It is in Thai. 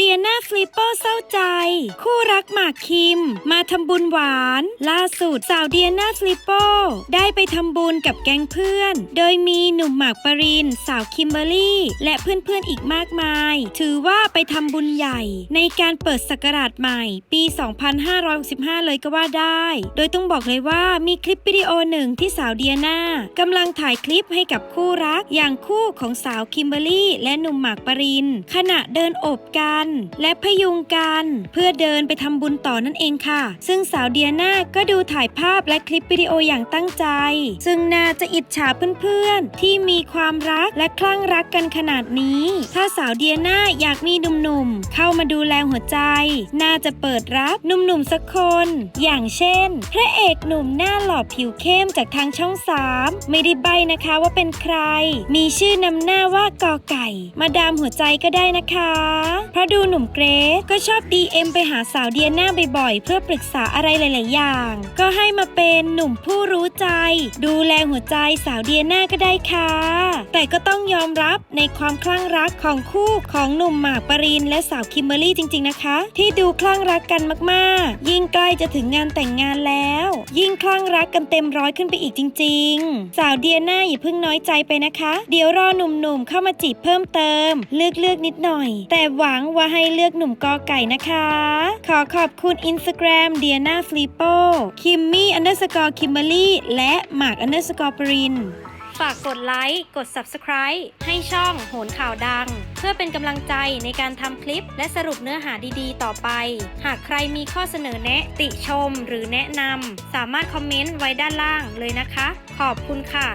ดียนาฟลิปโป้เศร้าใจ คู่รักหมากคิม มาทำบุญหวาน ล่าสุดสาวเดียนาฟลิปโป้ได้ไปทำบุญกับแก๊งเพื่อน โดยมีหนุ่มหมากปริน สาวคิมเบอรี่ และเพื่อนๆอีกมากมาย ถือว่าไปทำบุญใหญ่ ในการเปิดศักราชใหม่ ปี 2565 เลยก็ว่าได้ โดยต้องบอกเลยว่ามีคลิปวิดีโอหนึ่งที่สาวเดียนากำลังถ่ายคลิปให้กับคู่รักอย่างคู่ของสาวคิมเบอรรี่และหนุ่มหมากปรินขณะเดินโอบกันและพยุงกัน เพื่อเดินไปทำบุญต่อนั่นเองค่ะ ซึ่งสาวเดียนาก็ดูถ่ายภาพและคลิปวิดีโออย่างตั้งใจ ซึ่งน่าจะอิจฉาเพื่อนๆ ที่มีความรักและคลั่งรักกันขนาดนี้ ถ้าสาวเดียนาอยากมีหนุ่มๆ เข้ามาดูแลหัวใจ น่าจะเปิดรับหนุ่มๆสักคน อย่างเช่น พระเอกหนุ่มหน้าหล่อผิวเข้มจากทางช่องสามไม่ได้ใบนะคะว่าเป็นใคร มีชื่อนำหน้าว่ากอไก่ มาดามหัวใจก็ได้นะคะ เพราะดููหนุ่มเกรซก็ชอบ DM ไปหาสาวเดียน่าบ่อยๆ เพื่อปรึกษาอะไรหลาย ๆ อย่าง ก็ให้มาเป็นหนุ่มผู้รู้ใจ ดูแลหัวใจสาวเดียน่าก็ได้ค่ะ แต่ก็ต้องยอมรับในความคลั่งรักของคู่ของหนุ่มหมากปรินและสาวคิมเบอรี่จริง ๆ นะคะ ที่ดูคลั่งรักกันมาก ๆ ยิ่งใกล้จะถึงงานแต่งงานแล้ว ยิ่งคลั่งรักกันเต็มร้อยขึ้นไปอีกจริง ๆ สาวเดียน่าอย่าเพิ่งน้อยใจไปนะคะ เดี๋ยวรอหนุ่ม ๆ เข้ามาจีบเพิ่มเติม เลือกเลือกๆนิดหน่อย แต่หวังว่าให้เลือกหนุ่มกอไก่นะคะ ขอขอบคุณ Instagram เดียนาฟลิปโป้คิมมี่อันเดอร์สกอร์คิมเบอรี่และหมากอันเดอร์สกอร์ปรินฝากกดไลค์ กด Subscribe ให้ช่องโหนข่าวดัง เพื่อเป็นกำลังใจในการทำคลิปและสรุปเนื้อหาดีๆ ต่อไป หากใครมีข้อเสนอแนะ ติชมหรือแนะนำสามารถคอมเมนต์ไว้ด้านล่างเลยนะคะ ขอบคุณค่ะ